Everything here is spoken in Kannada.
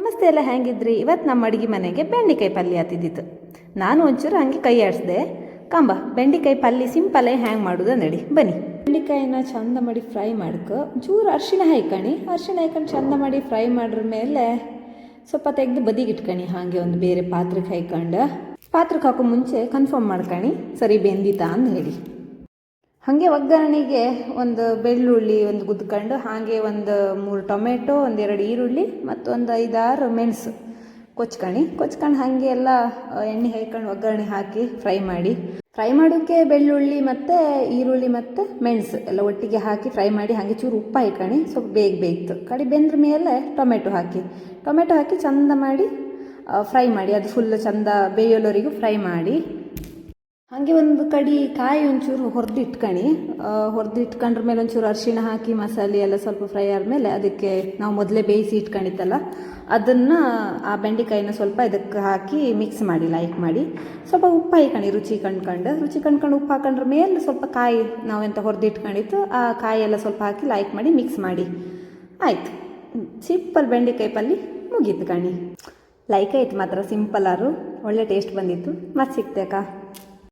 ನಮಸ್ತೆ ಎಲ್ಲ ಹೆಂಗಿದ್ರಿ? ಇವತ್ತು ನಮ್ಮ ಅಡುಗೆ ಮನೆಗೆ ಬೆಂಡೆಕಾಯಿ ಪಲ್ಯ ಹತ್ತಿದ್ದಿತ್ತು ನಾನು ಒಂಚೂರು ಹಂಗೆ ಕೈ ಆಡಿಸ್ದೆ. ಕಂಬ, ಬೆಂಡೆಕಾಯಿ ಪಲ್ಯ ಸಿಂಪಲೇ ಹ್ಯಾಂಗೆ ಮಾಡೋದು ನಡಿ, ಬನ್ನಿ. ಬೆಂಡಿಕಾಯಿನ ಚಂದ ಮಾಡಿ ಫ್ರೈ ಮಾಡ್ಕೊ. ಒಂಚೂರು ಅರಿಶಿಣ ಹಾಯ್ಕಣಿ ಅರಿಶಿಣ ಹಾಯ್ಕೊಂಡು ಚಂದ ಮಾಡಿ ಫ್ರೈ ಮಾಡ್ರ ಮೇಲೆ ಸ್ವಲ್ಪ ತೆಗೆದು ಬದಿಗಿಟ್ಕಣಿ ಹಾಗೆ ಒಂದು ಬೇರೆ ಪಾತ್ರಕ್ಕೆ ಹಾಯ್ಕೊಂಡು. ಪಾತ್ರಕ್ಕೆ ಹಾಕೋ ಮುಂಚೆ ಕನ್ಫರ್ಮ್ ಮಾಡ್ಕಣಿ. ಸರಿ ಬೆಂದಿತಾ ಅಂತ ಹೇಳಿ. ಹಾಗೆ ಒಗ್ಗರಣೆಗೆ ಒಂದು ಬೆಳ್ಳುಳ್ಳಿ ಒಂದು ಗುದ್ಕೊಂಡು ಹಾಗೆ ಒಂದು ಮೂರು ಟೊಮೆಟೊ ಒಂದೆರಡು ಈರುಳ್ಳಿ ಮತ್ತು ಒಂದು ಐದಾರು ಮೆಣಸು ಕೊಚ್ಕಣಿ. ಕೊಚ್ಕೊಂಡು ಹಾಗೆ ಎಲ್ಲ ಎಣ್ಣೆ ಹೇಳ್ಕೊಂಡು ಒಗ್ಗರಣೆ ಹಾಕಿ ಫ್ರೈ ಮಾಡಿ. ಫ್ರೈ ಮಾಡೋಕ್ಕೆ ಬೆಳ್ಳುಳ್ಳಿ ಮತ್ತು ಈರುಳ್ಳಿ ಮತ್ತು ಮೆಣಸು ಎಲ್ಲ ಒಟ್ಟಿಗೆ ಹಾಕಿ ಫ್ರೈ ಮಾಡಿ, ಹಾಗೆ ಚೂರು ಉಪ್ಪು ಹಾಕಣಿ ಸ್ವಲ್ಪ ಬೇಗ ಬೇಯ್ತು ಕಡೆ ಬೆಂದ್ರ ಮೇಲೆ ಟೊಮೆಟೊ ಹಾಕಿ. ಟೊಮೆಟೊ ಹಾಕಿ ಚಂದ ಮಾಡಿ ಫ್ರೈ ಮಾಡಿ. ಅದು ಫುಲ್ ಚಂದ ಬೇಯೋಲೋರಿಗೂ ಫ್ರೈ ಮಾಡಿ. ಹಾಗೆ ಒಂದು ಕಡಿ ಕಾಯಿ ಒಂಚೂರು ಹೊಡೆದು ಇಟ್ಕೊಂಡ್ರ ಮೇಲೆ ಒಂಚೂರು ಅರಿಶಿಣ ಹಾಕಿ, ಮಸಾಲೆ ಎಲ್ಲ ಸ್ವಲ್ಪ ಫ್ರೈ ಆದಮೇಲೆ ಅದಕ್ಕೆ ನಾವು ಮೊದಲೇ ಬೇಯಿಸಿ ಇಟ್ಕೊಂಡಿತ್ತಲ್ಲ, ಅದನ್ನು ಆ ಬೆಂಡೆಕಾಯಿನ ಸ್ವಲ್ಪ ಇದಕ್ಕೆ ಹಾಕಿ ಮಿಕ್ಸ್ ಮಾಡಿ ಲೈಕ್ ಮಾಡಿ. ಸ್ವಲ್ಪ ಉಪ್ಪು ಹಾಕಣಿ, ರುಚಿ ಕಂಡ್ಕೊಂಡು. ರುಚಿ ಕಂಡ್ಕೊಂಡು ಉಪ್ಪು ಹಾಕೊಂಡ್ರ ಮೇಲೆ ಸ್ವಲ್ಪ ಕಾಯಿ ನಾವು ಎಂತ ಇಟ್ಕೊಂಡಿತ್ತು ಆ ಕಾಯಿ ಎಲ್ಲ ಸ್ವಲ್ಪ ಹಾಕಿ ಲೈಕ್ ಮಾಡಿ ಮಿಕ್ಸ್ ಮಾಡಿ. ಆಯಿತು. ಸಿಂಪಲ್ ಬೆಂಡೆಕಾಯಿ ಪಲ್ಲಿ ಮುಗೀತು ಕಣಿ ಲೈಕ್ ಆಯ್ತು ಮಾತ್ರ ಸಿಂಪಲ್ ಆರು ಒಳ್ಳೆ ಟೇಸ್ಟ್ ಬಂದಿತ್ತು. ಮತ್ತೆ ಸಿಗ್ತೇಕಾ